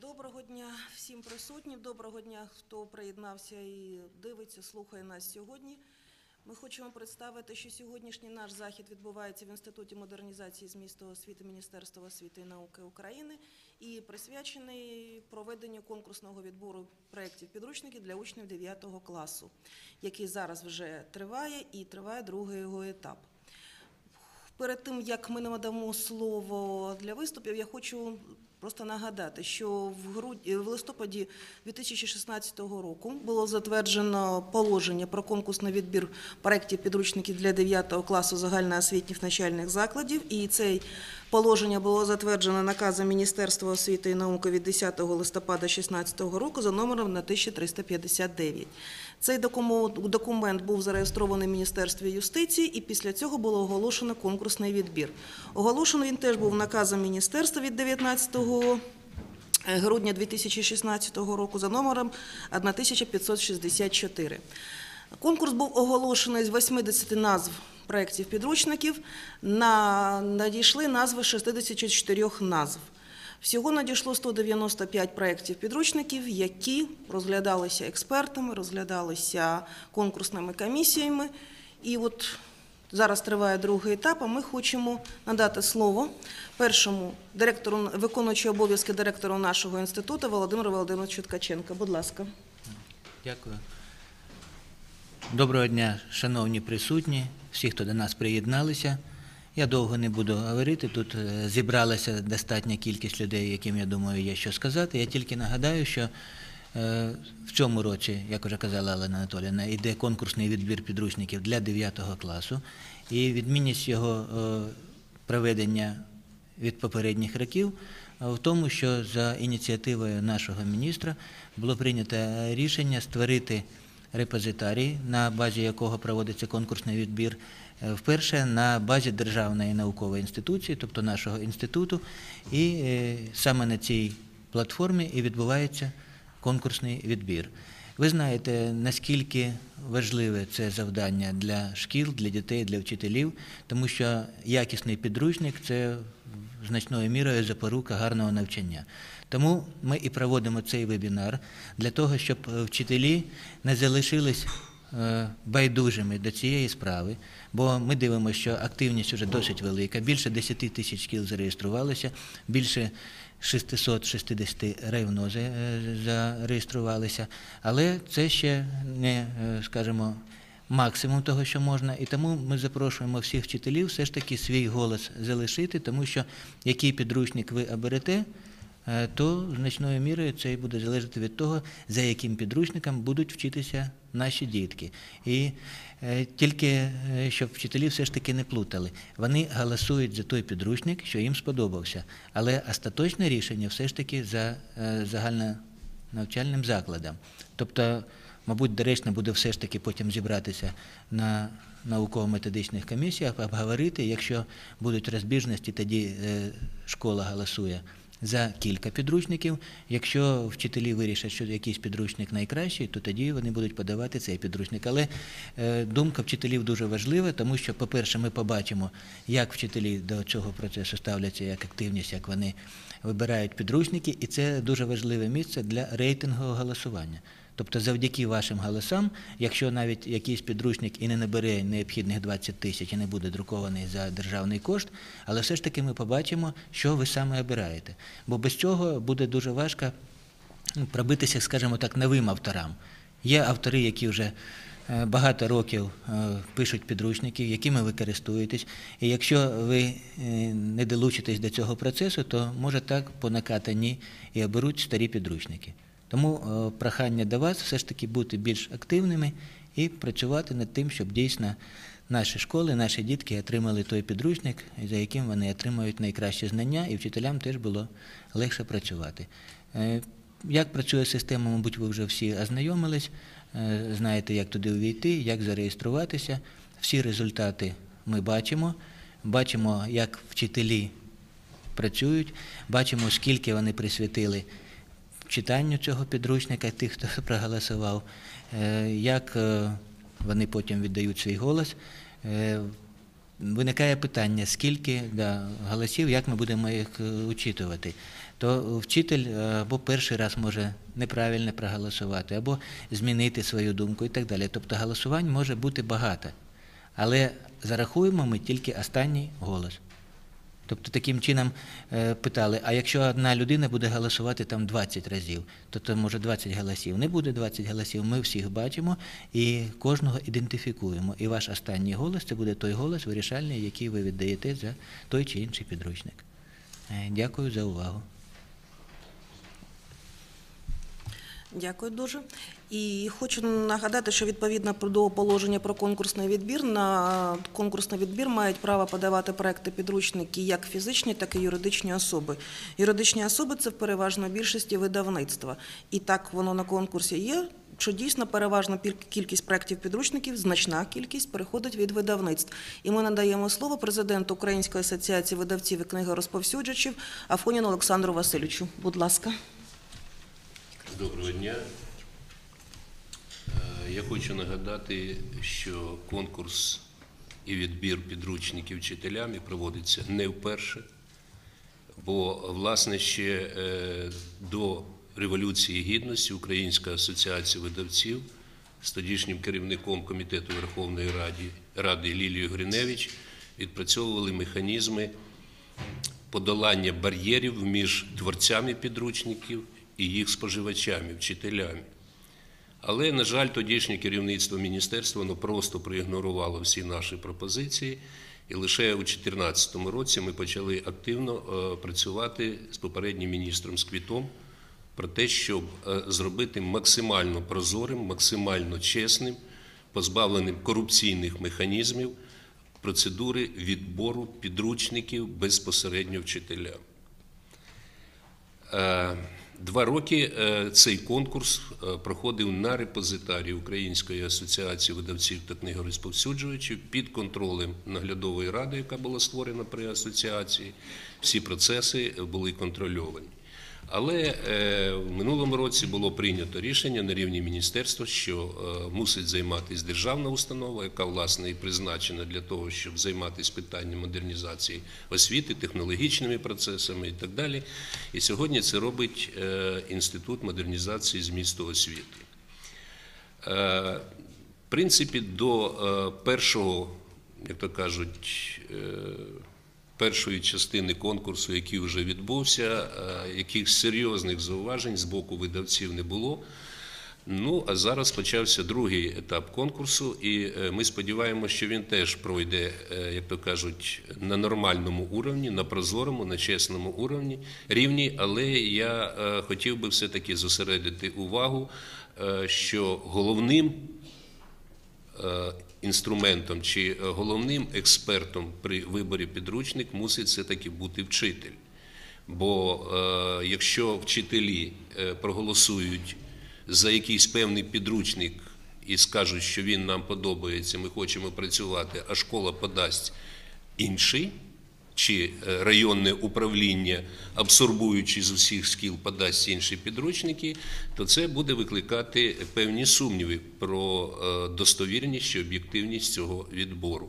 Доброго дня всім присутнім. Доброго дня, хто приєднався і дивиться, слухає нас сьогодні. Ми хочемо представити, що сьогоднішній наш захід відбувається в Інституті модернізації змісту освіти Міністерства освіти і науки України і присвячений проведенню конкурсного відбору проєктів підручників для учнів 9 класу, який зараз вже триває і триває другий його етап. Перед тим як ми надамо слово для виступів, я хочу просто нагадати, що в грудні в листопаді 2016 року було затверджено положення про конкурсний відбір проєктів підручників для 9 класу загальноосвітніх навчальних закладів. І це положення було затверджено наказом Міністерства освіти і науки від 10 листопада 2016 року за номером на 1359. Цей документ- був зареєстрований в Міністерстві юстиції, і після цього було оголошено конкурсний відбір. Оголошено він теж був наказом міністерства від 19 грудня 2016 року за номером 1564. Конкурс був оголошений з 80 назв проєктів підручників. На, надійшли назви 64 назв. Всього надійшло 195 проєктів підручників, які розглядалися експертами, розглядалися конкурсними комісіями. І от зараз триває другий етап, а ми хочемо надати слово першому директору, виконуючому обов'язки директору нашого інституту Володимиру Володимировичу Ткаченка. Будь ласка. Дякую. Доброго дня, шановні присутні, всі, хто до нас приєдналися. Я довго не буду говорити. Тут е, зібралася достатня кількість людей, яким я думаю, є що сказати. Я тільки нагадаю, що е, в цьому році, як вже казала Олена Анатоліївна, йде конкурсний відбір підручників для 9 класу. І відмінність його е, проведення від попередніх років в тому, що за ініціативою нашого міністра було прийнято рішення створити репозитарій, на базі якого проводиться конкурсний відбір, вперше на базі Державної наукової інституції, тобто нашого інституту, і е, саме на цій платформі і відбувається конкурсний відбір. Ви знаєте, наскільки важливе це завдання для шкіл, для дітей, для вчителів, тому що якісний підручник це значною мірою запорука гарного навчання. Тому ми і проводимо цей вебінар для того, щоб е, вчителі не залишились е, байдужими до цієї справи, бо ми дивимося, що активність вже досить велика. Більше 10 тисяч шкіл зареєструвалося, більше 660 районо е, зареєструвалися, але це ще не, е, скажімо, максимум того, що можна, і тому ми запрошуємо всіх вчителів все ж таки свій голос залишити, тому що який підручник ви оберете, е, то значною мірою це і буде залежати від того, за яким підручником будуть вчитися наші дітки. І е, тільки е, щоб вчителі все ж таки не плутали. Вони голосують за той підручник, що їм сподобався. Але остаточне рішення все ж таки за е, загальнонавчальним закладом. Тобто, мабуть, доречно буде все ж таки потім зібратися на науково-методичних комісіях, обговорити, якщо будуть розбіжності, тоді е, школа голосує за кілька підручників. Якщо вчителі вирішать, що якийсь підручник найкращий, то тоді вони будуть подавати цей підручник. Але е, думка вчителів дуже важлива, тому що, по-перше, ми побачимо, як вчителі до цього процесу ставляться, як активність, як вони вибирають підручники, і це дуже важливе місце для рейтингового голосування. Тобто завдяки вашим голосам, якщо навіть якийсь підручник і не набере необхідних 20 тисяч і не буде друкований за державний кошт, але все ж таки ми побачимо, що ви саме обираєте. Бо без цього буде дуже важко ну, пробитися, скажімо так, новим авторам. Є автори, які вже е, багато років е, пишуть підручники, якими ви користуєтесь. І якщо ви е, не долучитесь до цього процесу, то може так по накатанні і оберуть старі підручники. Тому е, прохання до вас все ж таки бути більш активними і працювати над тим, щоб дійсно наші школи, наші дітки отримали той підручник, за яким вони отримають найкращі знання, і вчителям теж було легше працювати. Е, Як працює система, мабуть, ви вже всі ознайомились, е, знаєте, як туди увійти, як зареєструватися. Всі результати ми бачимо. Бачимо, як вчителі працюють, бачимо, скільки вони присвятили читанню цього підручника, тих, хто проголосував, е, як е, вони потім віддають свій голос. Е, Виникає питання, скільки да, голосів, як ми будемо їх учитувати. то вчитель або перший раз може неправильно проголосувати, або змінити свою думку і так далі. Тобто голосувань може бути багато. Але зарахуємо ми тільки останній голос. Тобто таким чином е, питали, а якщо одна людина буде голосувати там 20 разів, то то може 20 голосів. Не буде 20 голосів, ми всіх бачимо і кожного ідентифікуємо. І ваш останній голос це буде той голос вирішальний, який ви віддаєте за той чи інший підручник. Е, Дякую за увагу. Дякую дуже. І хочу нагадати, що відповідно до положення про конкурсний відбір на конкурсний відбір мають право подавати проекти підручники як фізичні, так і юридичні особи. Юридичні особи це в переважно більшості видавництва. І так воно на конкурсі є. Що дійсно переважна кількість проєктів підручників, значна кількість переходить від видавництв. І ми надаємо слово президенту Української асоціації видавців і книгорозповсюджувачів Афоніну Олександру Васильовичу. Будь ласка. Доброго дня. Е, Я хочу нагадати, що конкурс і відбір підручників вчителями проводиться не вперше, бо, власне, ще е, до Революції Гідності Українська асоціація видавців з тодішнім керівником Комітету Верховної Ради, Ради Лілією Гриневич відпрацьовували механізми подолання бар'єрів між творцями підручників і їх споживачами, вчителями. Але, на жаль, тодішнє керівництво міністерства воно просто проігнорувало всі наші пропозиції, і лише у 2014 році ми почали активно е, працювати з попереднім міністром Сквітом про те, щоб е, зробити максимально прозорим, максимально чесним, позбавленим корупційних механізмів процедури відбору підручників безпосередньо вчителям. Два роки е, цей конкурс е, проходив на репозитарії Української асоціації видавців та книгорозповсюджувачів під контролем наглядової ради, яка була створена при асоціації. Всі процеси були контрольовані. Але е, в минулому році було прийнято рішення на рівні міністерства, що е, мусить займатися державна установа, яка власне і призначена для того, щоб займатися питанням модернізації освіти, технологічними процесами і так далі. І сьогодні це робить е, інститут модернізації змісту освіти. В принципі, до першого, як то кажуть, першої частини конкурсу, який вже відбувся, е, якихось серйозних зауважень з боку видавців не було. Ну, а зараз почався другий етап конкурсу, і е, ми сподіваємося, що він теж пройде, е, як то кажуть, на нормальному уровні, на прозорому, на чесному уровні рівні. Але я хотів би все-таки зосередити увагу, що головним інструментом чи е, головним експертом при виборі підручник мусить все-таки бути вчитель. Бо е, якщо вчителі е, проголосують за якийсь певний підручник і скажуть, що він нам подобається, ми хочемо працювати, а школа подасть інший, чи е, районне управління, абсорбуючи з усіх шкіл, подасть інші підручники, то це буде викликати певні сумніви про е, достовірність і об'єктивність цього відбору.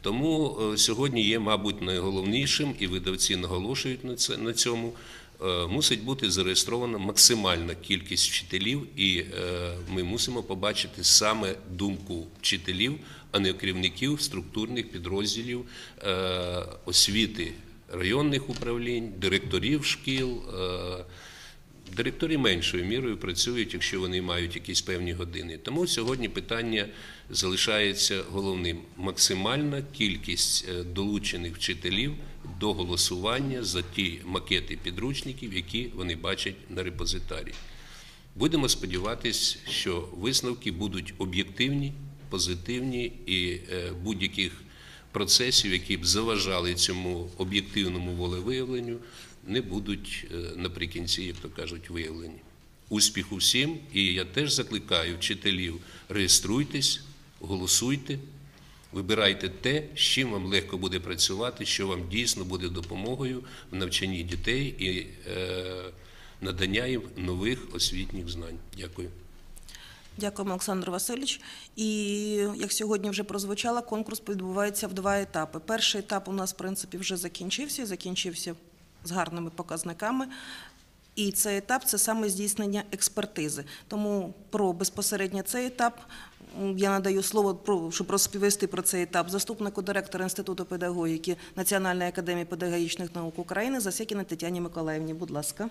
Тому е, сьогодні є, мабуть, найголовнішим, і видавці наголошують на цьому. Е, Мусить бути зареєстрована максимальна кількість вчителів, і е, ми мусимо побачити саме думку вчителів, а не керівників структурних підрозділів е, освіти районних управлінь, директорів шкіл. Директори меншою мірою працюють, якщо вони мають якісь певні години. Тому сьогодні питання залишається головним: максимальна кількість е, долучених вчителів до голосування за ті макети підручників, які вони бачать на репозитарії. Будемо сподіватися, що висновки будуть об'єктивні, позитивні і е, будь-яких процесів, які б заважали цьому об'єктивному волевиявленню, не будуть е, наприкінці, як то кажуть, виявлені. Успіху всім! І я теж закликаю вчителів: реєструйтесь, голосуйте, вибирайте те, з чим вам легко буде працювати, що вам дійсно буде допомогою в навчанні дітей і е, надання їм нових освітніх знань. Дякую. Дякуємо, Олександр Васильович. І як сьогодні вже прозвучало, конкурс відбувається в два етапи. Перший етап у нас, в принципі, вже закінчився, закінчився з гарними показниками. І цей етап це саме здійснення експертизи. Тому про безпосередньо цей етап я надаю слово, про- щоб розповісти про цей етап заступнику директора Інституту педагогіки Національної академії педагогічних наук України Засякіна Тетяні Миколаївні. Будь ласка.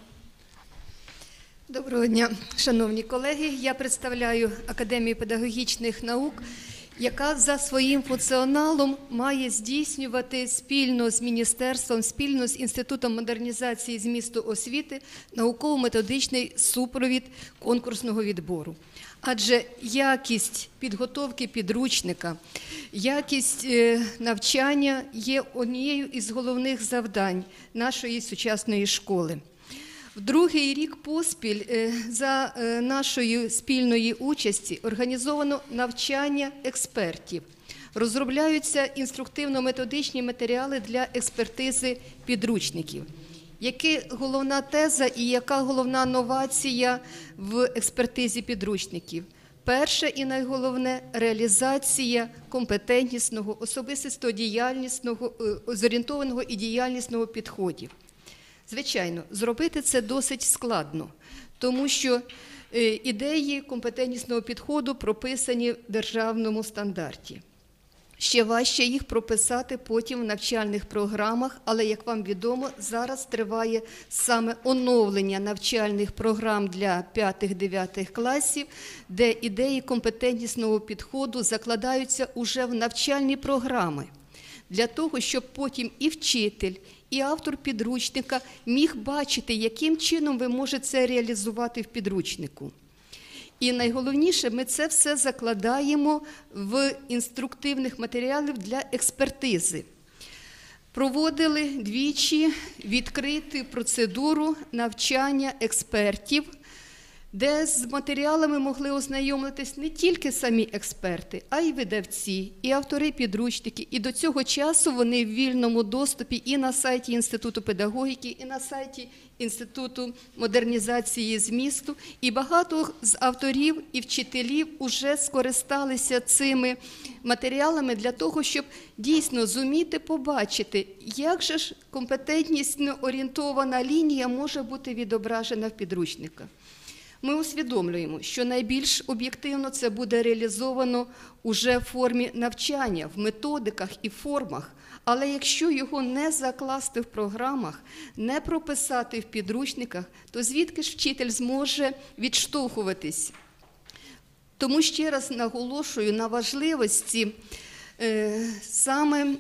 Доброго дня, шановні колеги. Я представляю Академію педагогічних наук, яка за своїм функціоналом має здійснювати спільно з міністерством, спільно з інститутом модернізації змісту освіти науково-методичний супровід конкурсного відбору. Адже якість підготовки підручника, якість е, навчання є однією із головних завдань нашої сучасної школи. В другий рік поспіль е, за е, нашої спільної участі організовано навчання експертів. Розробляються інструктивно-методичні матеріали для експертизи підручників. Яка головна теза і яка головна новація в експертизі підручників? Перше і найголовне реалізація компетентнісного, особистого діяльнісного, е, зорієнтованого і діяльнісного підходів. Звичайно, зробити це досить складно, тому що е, ідеї компетентнісного підходу прописані в державному стандарті. Ще важче їх прописати потім в навчальних програмах, але як вам відомо, зараз триває саме оновлення навчальних програм для 5-9 класів, де ідеї компетентнісного підходу закладаються уже в навчальні програми для того, щоб потім і вчитель, і автор підручника міг бачити, яким чином ви можете це реалізувати в підручнику. І найголовніше, ми це все закладаємо в інструктивних матеріалів для експертизи. Проводили двічі відкриту процедуру навчання експертів, де з матеріалами могли ознайомитись не тільки самі експерти, а й видавці, і автори підручники. І до цього часу вони в вільному доступі і на сайті Інституту педагогіки, і на сайті Інституту модернізації змісту. І багато з авторів і вчителів вже скористалися цими матеріалами для того, щоб дійсно зуміти побачити, як же ж компетентнісно орієнтована лінія може бути відображена в підручниках. Ми усвідомлюємо, що найбільш об'єктивно це буде реалізовано уже в формі навчання, в методиках і формах. Але якщо його не закласти в програмах, не прописати в підручниках, то звідки ж вчитель зможе відштовхуватись? Тому ще раз наголошую на важливості е, саме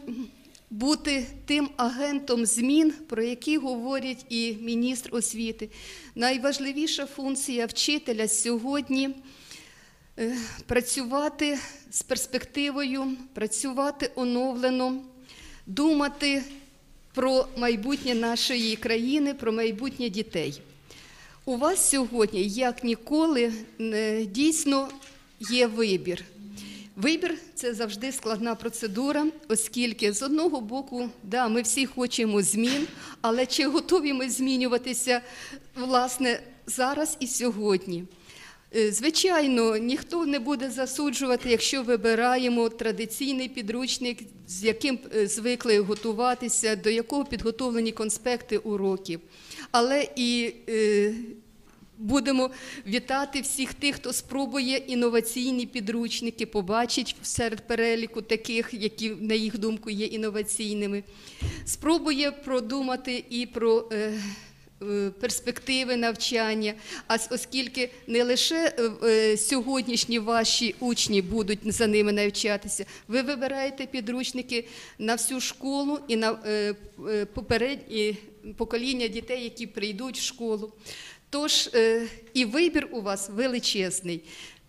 бути тим агентом змін, про які говорить і міністр освіти. Найважливіша функція вчителя сьогодні е, працювати з перспективою, працювати оновлено, думати про майбутнє нашої країни, про майбутнє дітей. У вас сьогодні, як ніколи, е, дійсно є вибір. Вибір це завжди складна процедура, оскільки з одного боку, да, ми всі хочемо змін, але чи готові ми змінюватися власне зараз і сьогодні? Е, Звичайно, ніхто не буде засуджувати, якщо вибираємо традиційний підручник, з яким е, звикли готуватися, до якого підготовлені конспекти уроків. Але і е, Будемо вітати всіх тих, хто спробує інноваційні підручники, побачить серед переліку таких, які, на їх думку, є інноваційними. Спробує продумати і про е, е, перспективи навчання, а оскільки не лише е, е, сьогоднішні ваші учні будуть за ними навчатися, ви вибираєте підручники на всю школу і на попередні покоління дітей, які прийдуть в школу. Тож е, і вибір у вас величезний.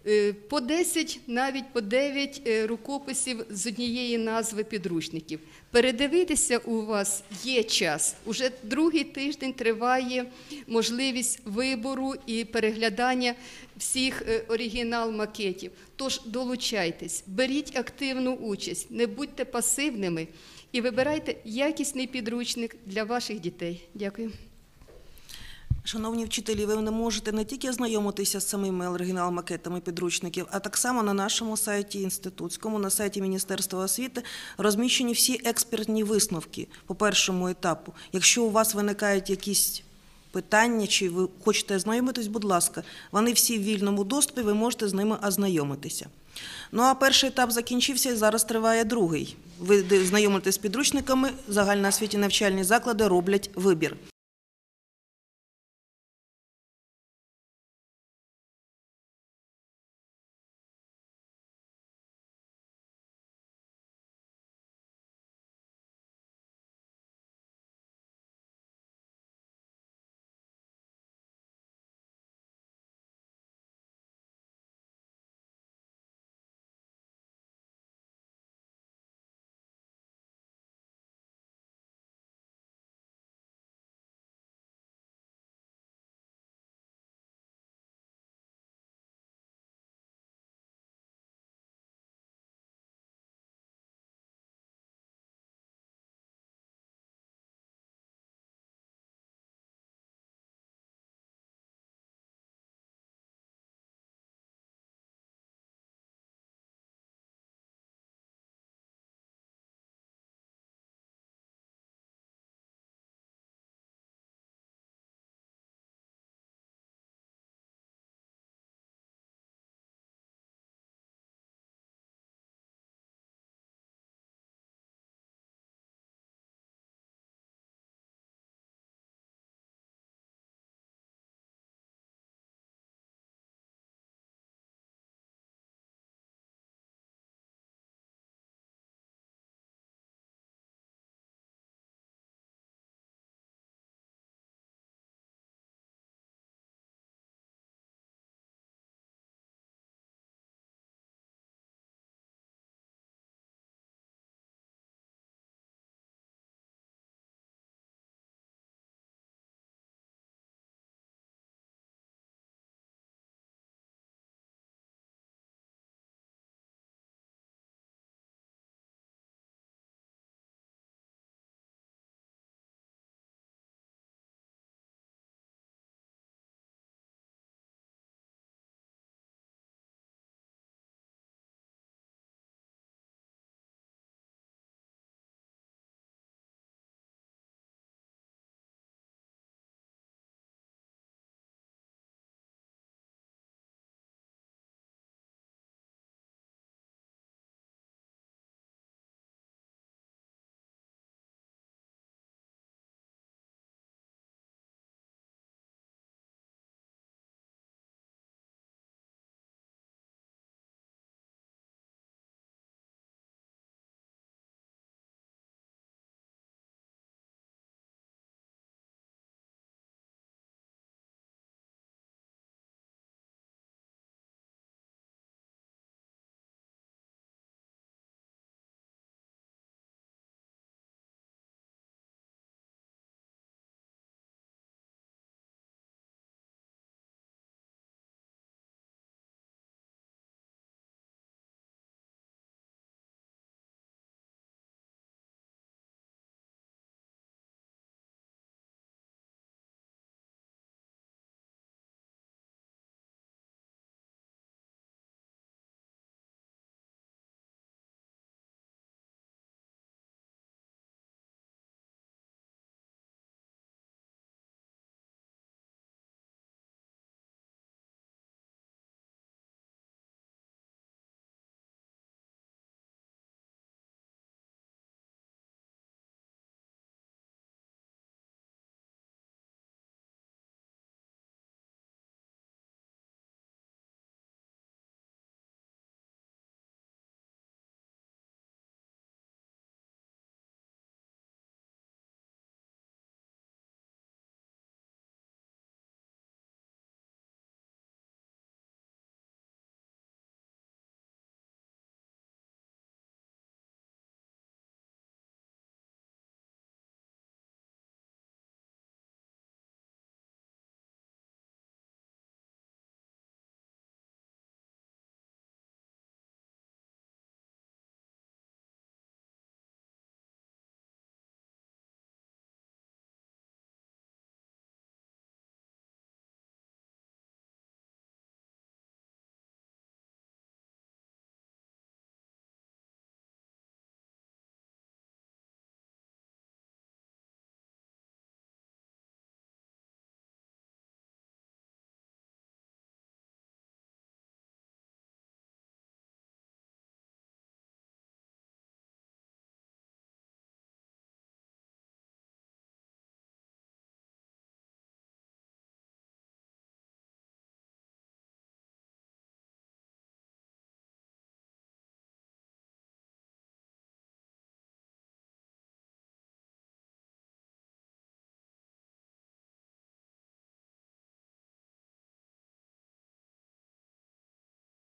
Е, По 10, навіть по 9 е, рукописів з однієї назви підручників. Передивитися у вас є час. Уже другий тиждень триває можливість вибору і переглядання всіх оригінал-макетів. Тож долучайтесь, беріть активну участь, не будьте пасивними і вибирайте якісний підручник для ваших дітей. Дякую. Шановні вчителі, ви не можете не тільки ознайомитися з самими оригінал-макетами підручників, а так само на нашому сайті інститутському, на сайті Міністерства освіти розміщені всі експертні висновки по першому етапу. Якщо у вас виникають якісь питання, чи ви хочете ознайомитись, будь ласка, вони всі в вільному доступі, ви можете з ними ознайомитися. Ну а перший етап закінчився і зараз триває другий. Ви знайомитесь з підручниками, загальноосвітні навчальні заклади роблять вибір.